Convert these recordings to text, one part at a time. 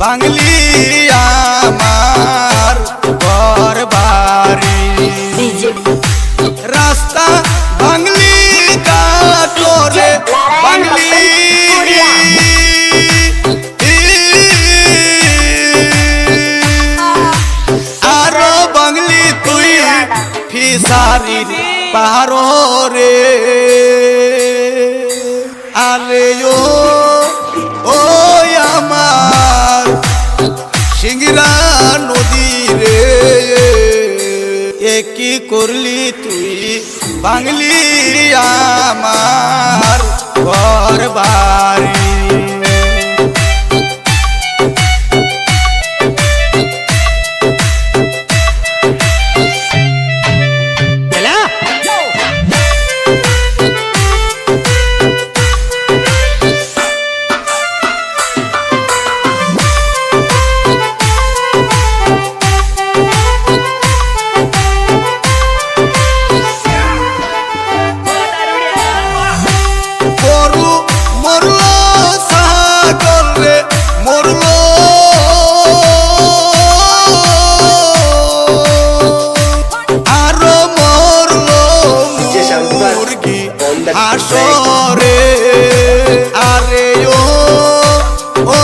বাঙলি আমার ঘর বাড়ি। রাস্তা বাঙলি কাটোরে বাঙলি আরও বাঙলি তুই ফিসারি পাহাড় রে। আরে ও সিংরা নদী রে এ কি করলি তুই? বাংলি আমার ঘর বাড়ি আসরে আরে ও ও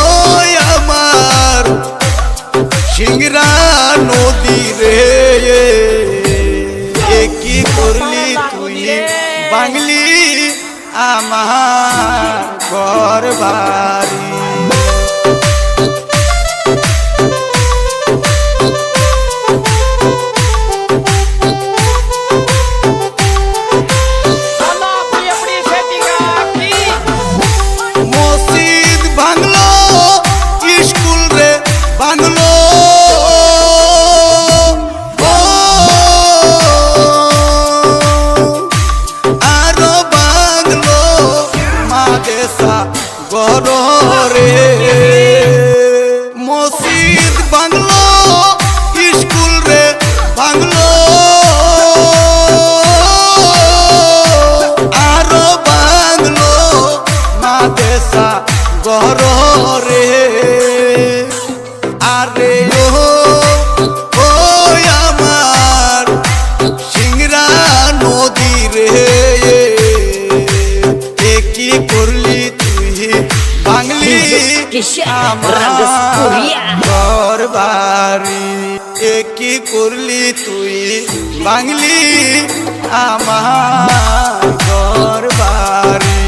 আমার সিংরা নদী রে। কি করলি তুই বাংলি? আমার ঘর বাড়ি। গরে মসজিদ বাংলো স্কুল রে বাংলো আরও বাংলো মাদেশা গর আরে ঘর বাড়ি কি করলি তুই বাংলি আমার। ঘর বাড়ি